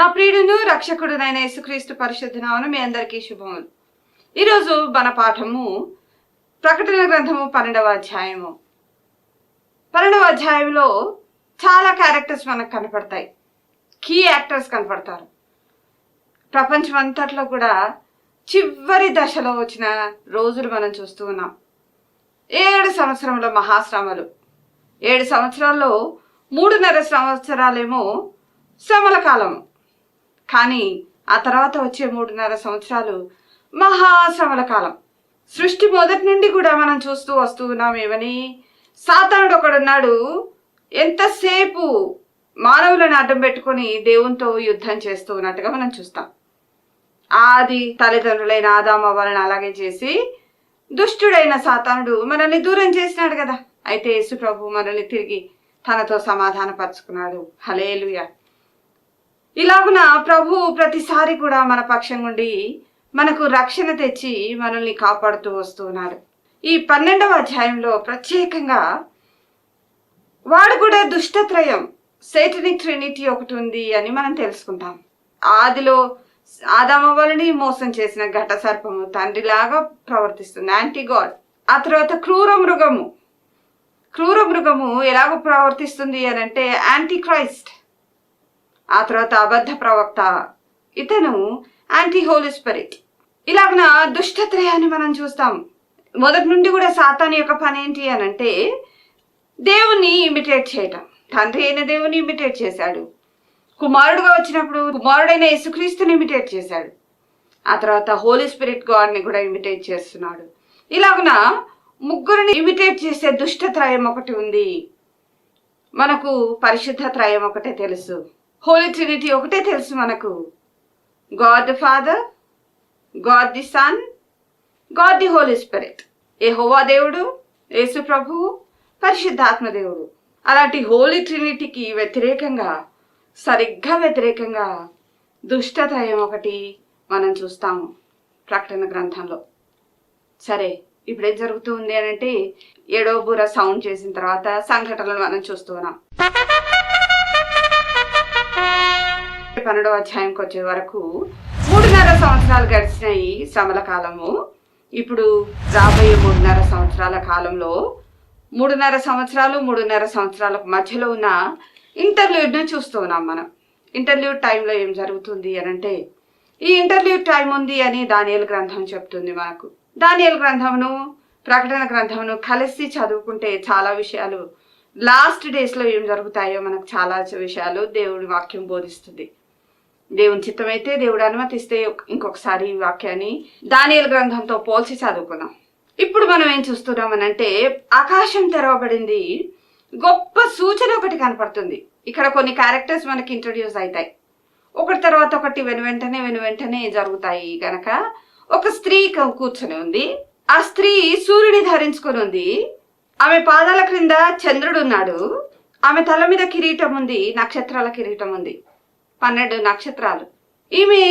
నా ప్రియుడును రక్షకుడునైన యేసుక్రీస్తు పరిశుద్ధనామను మీ అందరికీ శుభములు. ఈరోజు మన పాఠము ప్రకటన గ్రంథము పన్నెండవ అధ్యాయము. పన్నెండవ అధ్యాయంలో చాలా క్యారెక్టర్స్ మనకు కనపడతాయి. కీ యాక్టర్స్ కనపడతారు. ప్రపంచం అంతట్లో కూడా చివరి దశలో వచ్చిన రోజులు మనం చూస్తూ ఉన్నాం. ఏడు సంవత్సరంలో మహాశ్రమలు. ఏడు సంవత్సరాల్లో మూడున్నర సంవత్సరాలేమో శ్రమల కాలము. కానీ ఆ తర్వాత వచ్చే మూడున్నర సంవత్సరాలు మహాశ్రమల కాలం. సృష్టి మొదటి నుండి కూడా మనం చూస్తూ వస్తూ ఉన్నాం ఏమని? సాతానుడు ఒకడున్నాడు. ఎంతసేపు మానవులను అడ్డం పెట్టుకొని దేవునితో యుద్ధం చేస్తూ ఉన్నట్టుగా మనం చూస్తాం. ఆది తల్లిదండ్రులైన ఆదామ వలన అలాగే చేసి దుష్టుడైన సాతానుడు మనల్ని దూరం చేసినాడు కదా. అయితే యేసు ప్రభు మనల్ని తిరిగి తనతో సమాధానపరుచుకున్నాడు. హలేలుయ ఇలాగున ప్రభు ప్రతిసారి కూడా మన పక్షం నుండి మనకు రక్షణ తెచ్చి మనల్ని కాపాడుతూ వస్తున్నాడు ఈ పన్నెండవ అధ్యాయంలో ప్రత్యేకంగా వాడు కూడా దుష్టత్రయం సేటనిక్ ట్రినిటీ ఒకటి ఉంది అని మనం తెలుసుకుంటాం. ఆదిలో ఆదామ వలని మోసం చేసిన ఘట సర్పము తండ్రిలాగా ప్రవర్తిస్తుంది యాంటీ గాడ్. ఆ తర్వాత క్రూర మృగము. క్రూర మృగము ఎలాగో ప్రవర్తిస్తుంది అని అంటే యాంటీ క్రైస్ట్ ఆ తర్వాత అబద్ధ ప్రవక్త ఇతను యాంటీ హోలీ స్పిరిట్ ఇలాగన దుష్టత్రయాన్ని మనం చూస్తాం. మొదటి నుండి కూడా సాతాని యొక్క పని ఏంటి అని అంటే దేవుణ్ణి ఇమిటేట్ చేయటం. తండ్రి అయిన దేవుని ఇమిటేట్ చేశాడు. కుమారుడుగా వచ్చినప్పుడు కుమారుడైన యేసుక్రీస్తుని ఇమిటేట్ చేశాడు. ఆ తర్వాత హోలీ స్పిరిట్ గాడ్ని కూడా ఇమిటేట్ చేస్తున్నాడు. ఇలాగున ముగ్గురిని ఇమిటేట్ చేసే దుష్టత్రయం ఒకటి ఉంది. మనకు పరిశుద్ధ త్రయం ఒకటే తెలుసు. హోలీ ట్రినిటీ ఒకటే తెలుసు మనకు. God the father God the son God the holy spirit Jehovah దేవుడు యేసు ప్రభువు పరిశుద్ధాత్మ దేవుడు. అలాంటి హోలీ ట్రినిటీకి వ్యతిరేకంగా సరిగ్గా వ్యతిరేకంగా దుష్టత్రయం ఒకటి మనం చూస్తాము ప్రకటన గ్రంథంలో. సరే ఇప్పుడు ఏం జరుగుతుంది అని అంటే ఏడో బూర సౌండ్ చేసిన తర్వాత సంఘటనలు మనం చూస్తూ ఉన్నాం. పన్నెండవ అధ్యాయంకి వచ్చే వరకు మూడున్నర సంవత్సరాలు గడిచినాయి శ్రమల కాలము ఇప్పుడు రాబోయే మూడున్నర సంవత్సరాల కాలంలో మూడున్నర సంవత్సరాలు మూడున్నర సంవత్సరాలకు మధ్యలో ఉన్న ఇంటర్వ్యూని చూస్తూ ఉన్నాం మనం. ఇంటర్వ్యూ టైంలో ఏం జరుగుతుంది అని అంటే ఈ ఇంటర్వ్యూ టైం ఉంది అని దానియల్ గ్రంథం చెప్తుంది మనకు. దానియల్ గ్రంథమును ప్రకటన గ్రంథమును కలిసి చదువుకుంటే చాలా విషయాలు లాస్ట్ డేస్లో ఏం జరుగుతాయో మనకు చాలా విషయాలు దేవుడి వాక్యం బోధిస్తుంది. దేవుని చిత్తమైతే దేవుడు అనుమతిస్తే ఇంకొకసారి ఈ వాక్యాన్ని దానియల గ్రంథంతో పోల్చి చదువుకుందాం. ఇప్పుడు మనం ఏం చూస్తున్నాం అని అంటే ఆకాశం తెరవబడింది. గొప్ప సూచన ఒకటి కనపడుతుంది. ఇక్కడ కొన్ని క్యారెక్టర్స్ మనకి ఇంట్రడ్యూస్ అవుతాయి ఒకటి తర్వాత ఒకటి వెను వెంటనే వెను వెంటనే జరుగుతాయి గనక. ఒక స్త్రీ కూర్చొని ఉంది. ఆ స్త్రీ సూర్యుని ధరించుకొని ఉంది. ఆమె పాదాల క్రింద చంద్రుడు ఉన్నాడు. ఆమె తల మీద కిరీటం ఉంది నక్షత్రాల కిరీటం ఉంది. పన్నెండు నక్షత్రాలు. ఈమె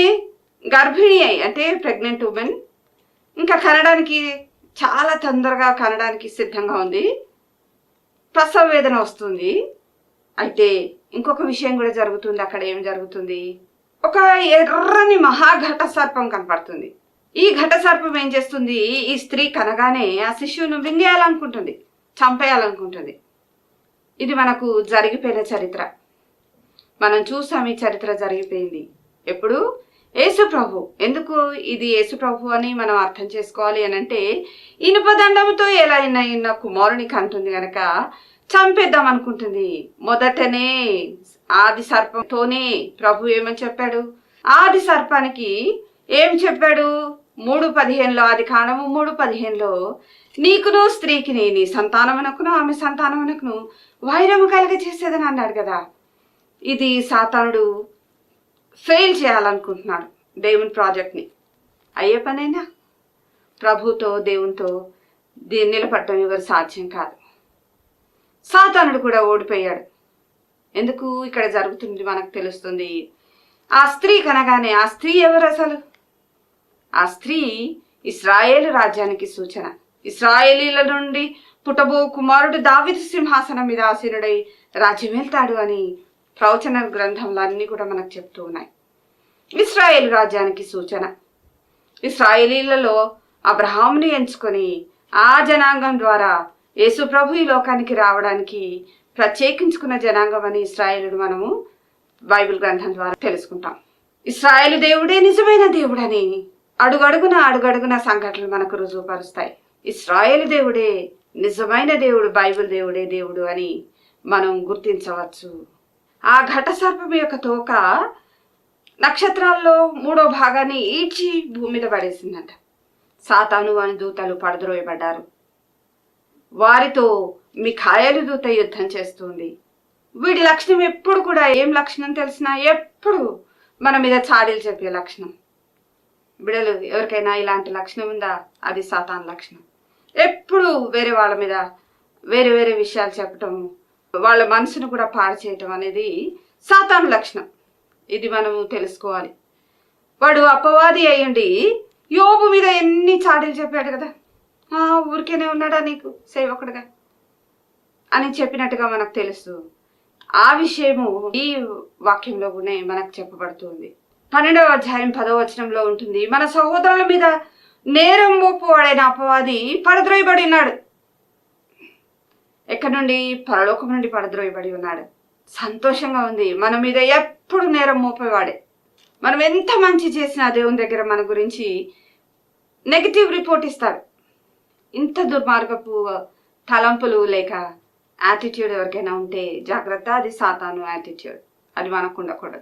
గర్భిణి అయి అంటే ప్రెగ్నెంట్ ఉమెన్ ఇంకా కనడానికి చాలా తొందరగా కనడానికి సిద్ధంగా ఉంది. ప్రసవ వేదన వస్తుంది. అయితే ఇంకొక విషయం కూడా జరుగుతుంది. అక్కడ ఏం జరుగుతుంది? ఒక ఎర్రని మహాఘట సర్పం కనపడుతుంది. ఈ ఘట సర్పం ఏం చేస్తుంది? ఈ స్త్రీ కనగానే ఆ శిశువును వింగేయాలనుకుంటుంది చంపేయాలనుకుంటుంది. ఇది మనకు జరిగిపోయిన చరిత్ర. మనం చూసాం ఈ చరిత్ర జరిగిపోయింది. ఎప్పుడు? యేసు ప్రభు. ఎందుకు ఇది యేసు ప్రభు అని మనం అర్థం చేసుకోవాలి అని అంటే ఇనుపదండంతో ఎలా అయినా కుమారునికి అంటుంది గనక చంపేద్దాం అనుకుంటుంది. మొదటనే ఆది సర్పంతోనే ప్రభు ఏమని చెప్పాడు? ఆది సర్పానికి ఏం చెప్పాడు? మూడు పదిహేనులో ఆది కాండము మూడు పదిహేనులో నీకును స్త్రీకి నీ సంతానమునకును ఆమె సంతానమునకును వైరము కలగ చేసేదని అన్నాడు కదా. ఇది సాతానుడు ఫెయిల్ చేయాలనుకుంటున్నాడు దేవుని ప్రాజెక్ట్ని అయ్యే పనైనా? ప్రభుతో దేవునితో దీన్ని నిలబడటం ఎవరు సాధ్యం కాదు. సాతానుడు కూడా ఓడిపోయాడు. ఎందుకు? ఇక్కడ జరుగుతుంది మనకు తెలుస్తుంది. ఆ స్త్రీ కనగానే ఆ స్త్రీ ఎవరు అసలు? ఆ స్త్రీ ఇస్రాయేల్ రాజ్యానికి సూచన. ఇస్రాయేలీల నుండి పుట్టబో కుమారుడు దావిదు సింహాసనం మీద ఆసీనుడై రాజ్యం వెళ్తాడు అని ప్రవచన గ్రంథంలో అన్నీ కూడా మనకు చెప్తూ ఉన్నాయి. ఇస్రాయేల్ రాజ్యానికి సూచన. ఇస్రాయేలీలలో అబ్రహాముని ఎంచుకొని ఆ జనాంగం ద్వారా యేసు ప్రభు ఈ లోకానికి రావడానికి ప్రత్యేకించుకున్న జనాంగం అని ఇస్రాయేలుడు మనము బైబిల్ గ్రంథం ద్వారా తెలుసుకుంటాం. ఇస్రాయేల్ దేవుడే నిజమైన దేవుడని అడుగడుగున అడుగడుగున సంఘటనలు మనకు రుజువుపరుస్తాయి. ఇస్రాయేల్ దేవుడే నిజమైన దేవుడు బైబిల్ దేవుడే దేవుడు అని మనం గుర్తించవచ్చు. ఆ ఘట సర్పం యొక్క తోక నక్షత్రాల్లో మూడో భాగాన్ని ఈడ్చి భూమి మీద పడేసిందంట. సాతాను అని దూతలు పడద్రోయబడ్డారు. వారితో మీ ఖాయలు దూత యుద్ధం చేస్తుంది. వీడి లక్షణం ఎప్పుడు కూడా ఏం లక్షణం తెలిసినా ఎప్పుడు మన మీద చాడీలు చెప్పే లక్షణం. బిడలు ఎవరికైనా ఇలాంటి లక్షణం ఉందా? అది సాతాన్ లక్షణం. ఎప్పుడు వేరే వాళ్ళ మీద వేరే వేరే విషయాలు చెప్పటం వాళ్ళ మనసును కూడా పాడు చేయటం అనేది సాతాను లక్షణం. ఇది మనము తెలుసుకోవాలి. వాడు అపవాది అయ్యండి. యోబు మీద ఎన్ని చాడీలు చెప్పాడు కదా? ఆ ఊరికేనే ఉన్నాడా నీకు? సేవకుడుగా అని చెప్పినట్టుగా మనకు తెలుసు. ఆ విషయము ఈ వాక్యంలోనే మనకు చెప్పబడుతుంది. పన్నెండవ అధ్యాయం పదవ వచనంలో ఉంటుంది. మన సహోదరుల మీద నేరం మోపువాడైన అపవాది పడద్రోయబడి ఉన్నాడు. ఎక్కడి నుండి? పరలోకం నుండి పడద్రోయబడి ఉన్నాడు. సంతోషంగా ఉంది. మన మీద ఎప్పుడు నేరం మోపేవాడే. మనం ఎంత మంచి చేసినా దేవుని దగ్గర మన గురించి నెగిటివ్ రిపోర్ట్ ఇస్తాడు. ఇంత దుర్మార్గపు తలంపులు లేక యాటిట్యూడ్ ఎవరికైనా ఉంటే జాగ్రత్త. అది సాతాను యాటిట్యూడ్ అది మనకు ఉండకూడదు.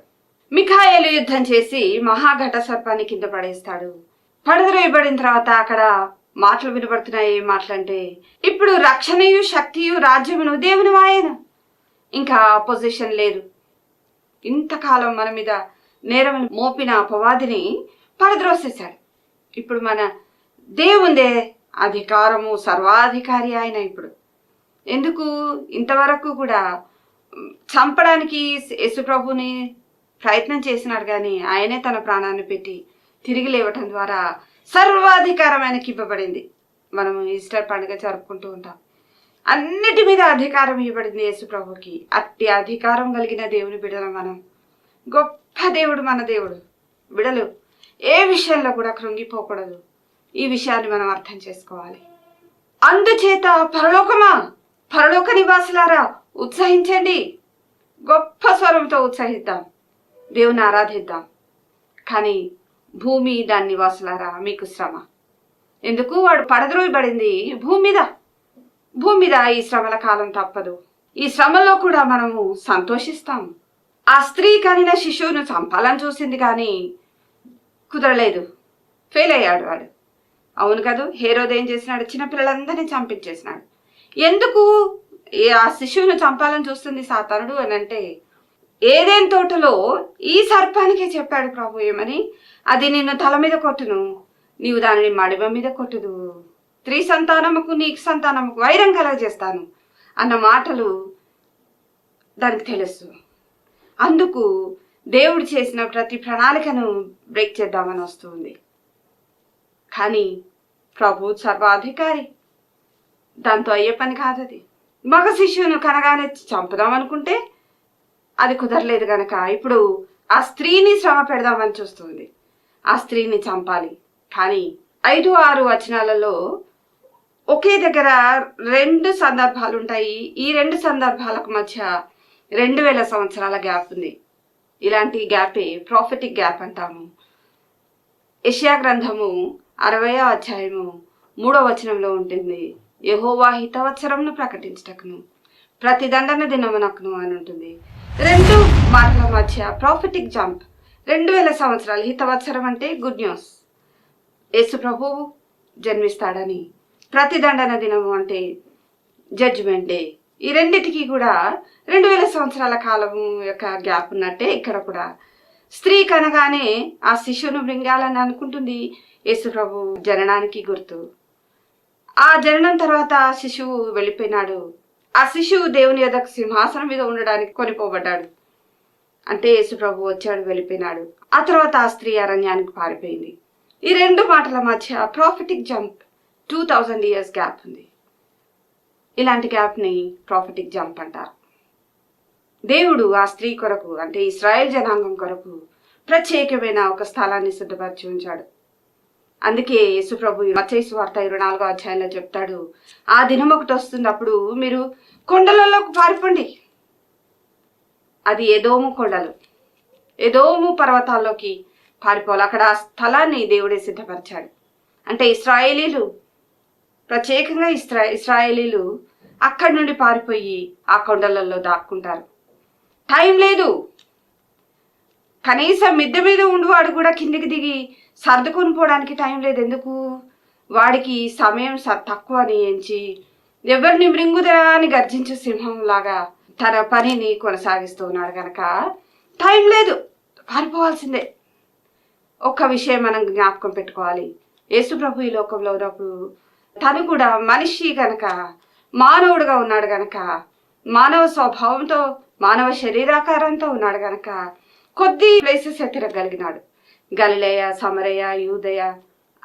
మిఖాయలు యుద్ధం చేసి మహాఘట సర్పాన్ని కింద పడేస్తాడు. పడద్రోయబడిన తర్వాత అక్కడ మాటలు వినబడుతున్నాయి ఏ మాటలంటే ఇప్పుడు రక్షణయు శక్తియు రాజ్యమును దేవుని వాయన. ఇంకా పొజిషన్ లేదు. ఇంతకాలం మన మీద నేరం మోపిన అపవాదిని పడద్రోసేశాడు ఇప్పుడు మన దేవుందే అధికారము సర్వాధికారి ఆయన ఇప్పుడు. ఎందుకు? ఇంతవరకు కూడా చంపడానికి యశుప్రభుని ప్రయత్నం చేసినాడు కానీ ఆయనే తన ప్రాణాన్ని పెట్టి తిరిగి లేవటం ద్వారా సర్వాధికారం ఆయనకి ఇవ్వబడింది మనము ఈస్టర్ పండుగ జరుపుకుంటూ ఉంటాం. అన్నిటి మీద అధికారం ఇవ్వబడింది యేసుప్రభుకి అట్టి అధికారం కలిగిన దేవుని బిడలం మనం. గొప్ప దేవుడు మన దేవుడు. బిడలు ఏ విషయంలో కూడా కృంగిపోకూడదు. ఈ విషయాన్ని మనం అర్థం చేసుకోవాలి. అందుచేత పరలోకమా? పరలోక నివాసులారా ఉత్సహించండి. గొప్ప స్వరంతో ఉత్సహిద్దాం. దేవుని ఆరాధిద్దాం. కానీ భూమి దాని నివాసులారా మీకు శ్రమ. ఎందుకు? వాడు పడద్రోయబడింది భూమి మీద. భూమి మీద ఈ శ్రమల కాలం తప్పదు. ఈ శ్రమలో కూడా మనము సంతోషిస్తాం. ఆ స్త్రీ కలిగిన శిశువును చంపాలని చూసింది కానీ కుదరలేదు. ఫెయిల్ అయ్యాడు వాడు. అవును కదా? హేరోద్ ఏం చేసినాడు? చిన్నపిల్లలందరినీ చంపించేసినాడు. ఎందుకు? ఆ శిశువును చంపాలని చూస్తుంది సాతానుడు అని అంటే ఏదేం తోటలో ఈ సర్పానికే చెప్పాడు ప్రభు ఏమని? అది నిన్ను తల మీద కొట్టును. నీవు దానిని మడిమ మీద కొట్టుదు. త్రీ సంతానముకు నీకు సంతానముకు వైరం కలగజేస్తాను అన్న మాటలు దానికి తెలుసు. అందుకు దేవుడు చేసిన ప్రతి ప్రణాళికను బ్రేక్ చేద్దామని వస్తుంది. కానీ ప్రభు సర్వాధికారి. దాంతో అయ్యే పని కాదది. మగ శిష్యును కనగానే చంపుదాం అనుకుంటే అది కుదరలేదు గనక. ఇప్పుడు ఆ స్త్రీని శ్రమ పెడదామని చూస్తుంది. ఆ స్త్రీని చంపాలి. కానీ ఐదు ఆరు వచనాలలో ఒకే దగ్గర రెండు సందర్భాలు ఉంటాయి ఈ రెండు సందర్భాలకు మధ్య రెండు వేల సంవత్సరాల గ్యాప్ ఉంది. ఇలాంటి గ్యాపే ప్రాఫిటిక్ గ్యాప్ అంటాము. యెషయా గ్రంథము అరవయో అధ్యాయము మూడో వచనంలో ఉంటుంది. యహోవా హితవత్సరంను ప్రకటించటకును ప్రతిదండన దినమునకును అని ఉంటుంది. రెండు మాటల మధ్య ప్రాఫిటిక్ జంప్ రెండు వేల సంవత్సరాలు హితవత్సరం అంటే గుడ్ న్యూస్ యేసు ప్రభువు జన్మిస్తాడని ప్రతిదండన దినము అంటే జడ్జిమెంట్ డే ఈ రెండిటికి కూడా రెండు వేల సంవత్సరాల కాలం యొక్క గ్యాప్ ఉన్నట్టే ఇక్కడ కూడా. స్త్రీ కనగానే ఆ శిశువును మృంగాలని అనుకుంటుంది యేసు ప్రభు జననానికి గుర్తు. ఆ జననం తర్వాత ఆ శిశువు వెళ్ళిపోయినాడు. ఆ శిశువు దేవుని యొక్క సింహాసనం మీద ఉండడానికి కొనిపోబడ్డాడు. అంటే యేసుప్రభు వచ్చాడు వెళ్ళిపోయినాడు. ఆ తర్వాత ఆ స్త్రీ అరణ్యానికి పారిపోయింది. ఈ రెండు మాటల మధ్య prophetic jump two thousand years gap ఉంది. ఇలాంటి గ్యాప్ని ప్రాఫిటిక్ జంప్ అంటారు. దేవుడు ఆ స్త్రీ కొరకు అంటే ఇస్రాయెల్ జనాంగం కొరకు ప్రత్యేకమైన ఒక స్థలాన్ని సిద్ధపరిచి ఉంచాడు. అందుకే యేసుప్రభు మత్స్య వార్త ఇరవై నాలుగో అధ్యాయంలో చెప్తాడు. ఆ దినం ఒకటి వస్తున్నప్పుడు మీరు కొండలలోకి పారిపోండి. అది ఏదోము కొండలు. ఏదోము పర్వతాల్లోకి పారిపోవాలి. అక్కడ ఆ స్థలాన్ని దేవుడే సిద్ధపరిచాడు. అంటే ఇస్రాయేలీలు ప్రత్యేకంగా ఇస్రా ఇస్రాయేలీలు అక్కడి నుండి పారిపోయి ఆ కొండలలో దాక్కుంటారు. టైం లేదు. కనీసం మిద్దె మీద ఉండివాడు కూడా కిందికి దిగి సర్దుకొని పోవడానికి టైం లేదు. ఎందుకు? వాడికి సమయం స- తక్కువ అని ఎంచి ఎవరిని మృంగుదరా అని గర్జించే సింహం లాగా తన పనిని కొనసాగిస్తూ ఉన్నాడు కనుక టైం లేదు. పారిపోవాల్సిందే. ఒక్క విషయం మనం జ్ఞాపకం పెట్టుకోవాలి. యేసుప్రభు ఈ లోకంలో ఉన్నప్పుడు తను కూడా మనిషి గనక మానవుడుగా ఉన్నాడు గనక మానవ స్వభావంతో మానవ శరీరాకారంతో ఉన్నాడు గనక కొద్ది ప్లేసెస్ తిరగలిగినాడు గలిలయ సమరయ యూదయ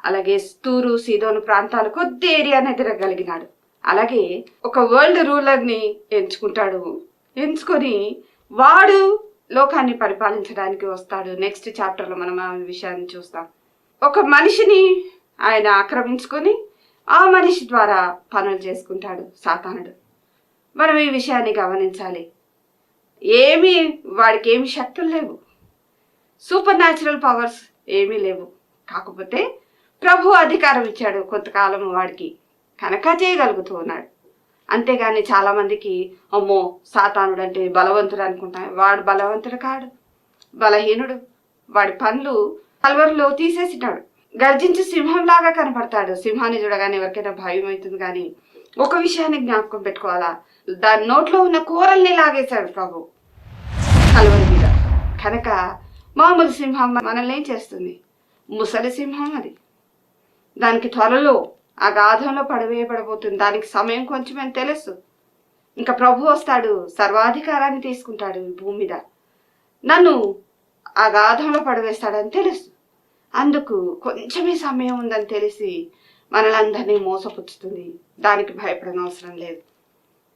అలాగే స్తూరు సీదోను ప్రాంతాలు కొద్ది ఏరియానే తిరగలిగినాడు అలాగే ఒక వరల్డ్ రూలర్ని ఎంచుకుంటాడు. ఎంచుకొని వాడు లోకాన్ని పరిపాలించడానికి వస్తాడు. నెక్స్ట్ చాప్టర్లో మనం ఆ విషయాన్ని చూస్తాం. ఒక మనిషిని ఆయన ఆక్రమించుకొని ఆ మనిషి ద్వారా పనులు చేసుకుంటాడు సాతానుడు. మనం ఈ విషయాన్ని గమనించాలి. ఏమీ వాడికి ఏమి శక్తులు లేవు. సూపర్ న్యాచురల్ పవర్స్ ఏమీ లేవు. కాకపోతే ప్రభు అధికారం ఇచ్చాడు కొంతకాలం వాడికి. కనుక చేయగలుగుతూ ఉన్నాడు అంతేగాని చాలామందికి అమ్మో సాతానుడు అంటే బలవంతుడు అనుకుంటాం వాడు బలవంతుడు కాడు. బలహీనుడు. వాడి పనులు కల్వరిలో తీసేసినాడు. గర్జించి సింహంలాగా కనపడతాడు. సింహాన్ని చూడగానే ఎవరికైనా భయం అవుతుంది కానీ ఒక విషయాన్ని జ్ఞాపకం పెట్టుకోవాలా? దాని నోట్లో ఉన్న కూరల్ని లాగేశాడు ప్రభు. కలవరి మీద. కనుక మామూలు సింహం మనల్ని ఏం చేస్తుంది? ముసలి సింహం అది. దానికి త్వరలో ఆ గాధంలో పడవేయబడబోతుంది. దానికి సమయం కొంచెమని తెలుసు. ఇంకా ప్రభు వస్తాడు సర్వాధికారాన్ని తీసుకుంటాడు భూమి మీద. నన్ను ఆ గాధంలో పడవేస్తాడని తెలుసు. అందుకు కొంచెమే సమయం ఉందని తెలిసి మనలందరినీ మోసపుచ్చుతుంది. దానికి భయపడనవసరం లేదు.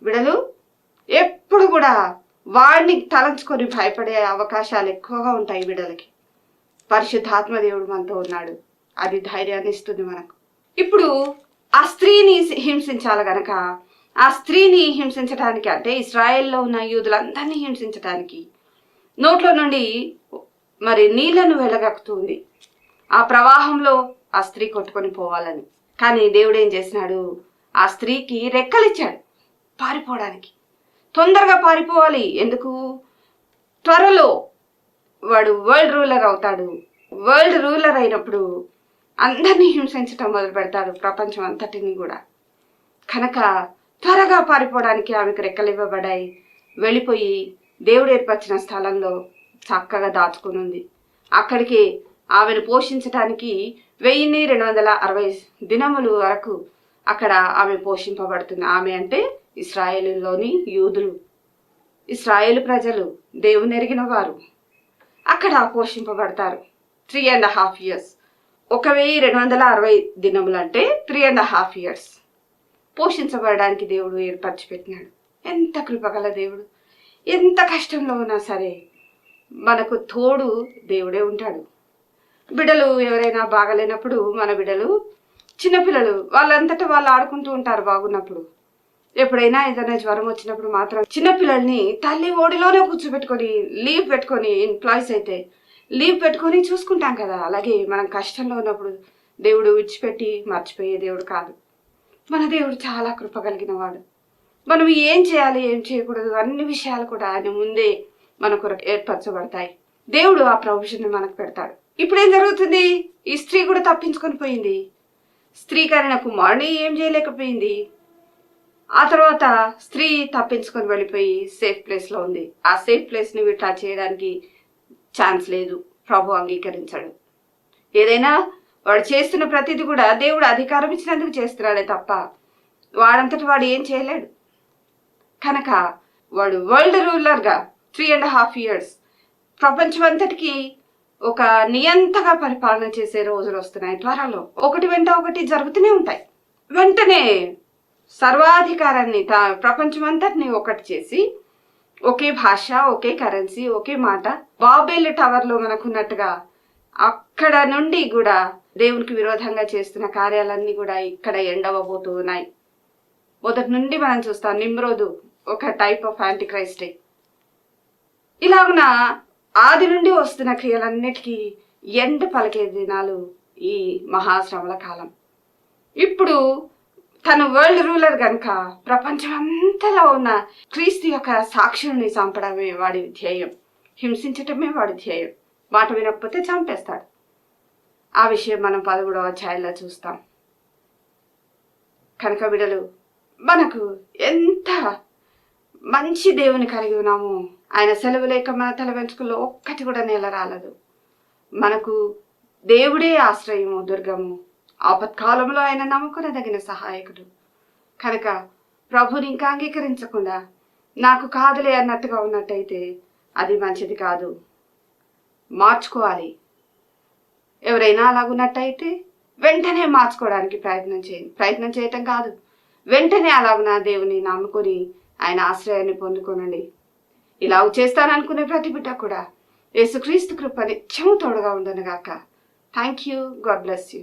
విడలు ఎప్పుడు కూడా వాడిని తలంచుకొని భయపడే అవకాశాలు ఎక్కువగా ఉంటాయి బిడ్డలకి. పరిశుద్ధాత్మ దేవుడు మనతో ఉన్నాడు. అది ధైర్యాన్ని ఇస్తుంది మనకు. ఇప్పుడు ఆ స్త్రీని హింసించాలి గనక ఆ స్త్రీని హింసించడానికి అంటే ఇస్రాయెల్లో ఉన్న యూదులందరినీ హింసించడానికి నోట్లో నుండి మరి నీళ్ళను వెలగక్కుతుంది. ఆ ప్రవాహంలో ఆ స్త్రీ కొట్టుకొని పోవాలని. కానీ దేవుడు ఏం చేసినాడు? ఆ స్త్రీకి రెక్కలిచ్చాడు. పారిపోవడానికి. తొందరగా పారిపోవాలి. ఎందుకు? త్వరలో వాడు వరల్డ్ రూలర్ అవుతాడు. వరల్డ్ రూలర్ అయినప్పుడు అందరినీ హింసించటం మొదలు పెడతాడు ప్రపంచం అంతటిని కూడా. కనుక త్వరగా పారిపోవడానికి ఆమెకు రెక్కలు ఇవ్వబడాయి వెళ్ళిపోయి దేవుడు ఏర్పరిచిన స్థలంలో చక్కగా దాచుకుని ఉంది అక్కడికి ఆమెను పోషించడానికి వెయ్యిన్ని రెండు వందల అరవై దినములు వరకు అక్కడ ఆమె పోషింపబడుతుంది. ఆమె అంటే ఇస్రాయేలులోని యూదులు ఇస్రాయేలు ప్రజలు దేవుని ఎరిగిన వారు. అక్కడ పోషింపబడతారు త్రీ అండ్ హాఫ్ ఇయర్స్ ఒక వెయ్యి రెండు వందల అరవై దినములు అంటే త్రీ అండ్ హాఫ్ ఇయర్స్ పోషించబడడానికి దేవుడు ఏర్పరచి పెట్టినాడు ఎంత కృపగల దేవుడు. ఎంత కష్టంలో ఉన్నా సరే మనకు తోడు దేవుడే ఉంటాడు. బిడ్డలు ఎవరైనా బాగలేనప్పుడు మన బిడ్డలు చిన్నపిల్లలు వాళ్ళంతటా వాళ్ళు ఆడుకుంటూ ఉంటారు బాగున్నప్పుడు. ఎప్పుడైనా ఏదైనా జ్వరం వచ్చినప్పుడు మాత్రం చిన్నపిల్లల్ని తల్లి ఓడిలోనే కూర్చోబెట్టుకొని లీవ్ పెట్టుకొని ఎంప్లాయీస్ అయితే లీవ్ పెట్టుకొని చూసుకుంటాం కదా. అలాగే మనం కష్టంలో ఉన్నప్పుడు దేవుడు విడిచిపెట్టి మర్చిపోయే దేవుడు కాదు. మన దేవుడు చాలా కృప కలిగిన వాడు. మనం ఏం చేయాలి ఏం చేయకూడదు అన్ని విషయాలు కూడా ఆయన ముందే మనకు ఏర్పరచబడతాయి. దేవుడు ఆ ప్రొవిజన్ మనకు పెడతాడు. ఇప్పుడు ఏం జరుగుతుంది? ఈ స్త్రీ కూడా తప్పించుకొని పోయింది. స్త్రీ కరిన కుమారుని ఏం చేయలేకపోయింది? ఆ తర్వాత స్త్రీ తప్పించుకొని వెళ్ళిపోయి సేఫ్ ప్లేస్లో ఉంది. ఆ సేఫ్ ప్లేస్ని ఇట్లా చేయడానికి ఛాన్స్ లేదు. ప్రభు అంగీకరించాడు. ఏదైనా వాడు చేస్తున్న ప్రతిదీ కూడా దేవుడు అధికారం ఇచ్చినందుకు చేస్తున్నాడే తప్ప వాడంతటి వాడు ఏం చేయలేడు. కనుక వాడు వరల్డ్ రూలర్గా త్రీ అండ్ హాఫ్ ఇయర్స్ ప్రపంచం అంతటికి ఒక నియంతగా పరిపాలన చేసే రోజులు వస్తున్నాయి. త్వరలో ఒకటి వెంట ఒకటి జరుగుతూనే ఉంటాయి. వెంటనే సర్వాధికారాన్ని తా ప్రపంచం అంతటిని ఒకటి చేసి ఒకే భాష ఒకే కరెన్సీ ఒకే మాట బాబేల్ టవర్లో మనకున్నట్టుగా అక్కడ నుండి కూడా దేవునికి విరోధంగా చేస్తున్న కార్యాలన్నీ కూడా ఇక్కడ ఎండవబోతూ ఉన్నాయి మొదటి నుండి మనం చూస్తాం నిమ్రోదు ఒక టైప్ ఆఫ్ యాంటీక్రైస్టే. ఇలాగున ఆది నుండి వస్తున్న క్రియలన్నిటికీ ఎండ పలికే దినాలు ఈ మహాశ్రమల కాలం. ఇప్పుడు తను వరల్డ్ రూలర్ గనుక ప్రపంచం అంతలో ఉన్న క్రీస్తు యొక్క సాక్షుల్ని చంపడమే వాడి ధ్యేయం. హింసించటమే వాడి ధ్యేయం. మాట వినకపోతే చంపేస్తాడు. ఆ విషయం మనం పదమూడవ అధ్యాయంలో చూస్తాం. కనుక బిడలు మనకు ఎంత మంచి దేవుని కలిగి ఉన్నాము ఆయన సెలవు లేక మన తల వెంట్రుకల్లో ఒక్కటి కూడా నేల రాలదు. మనకు దేవుడే ఆశ్రయము దుర్గము. ఆపత్కాలంలో ఆయన నమ్ముకునదగిన సహాయకుడు. కనుక ప్రభుని ఇంకా అంగీకరించకుండా నాకు కాదులే అన్నట్టుగా ఉన్నట్టయితే అది మంచిది కాదు. మార్చుకోవాలి. ఎవరైనా అలాగున్నట్టయితే వెంటనే మార్చుకోవడానికి ప్రయత్నం చేయండి ప్రయత్నం చేయటం కాదు. వెంటనే అలాగున దేవుని నమ్ముకొని ఆయన ఆశ్రయాన్ని పొందుకోనండి. ఇలా చేస్తాననుకునే ప్రతి బిడ్డ కూడా యేసుక్రీస్తు కృప నిత్యము తోడుగా ఉండనుగాక. Thank you God bless you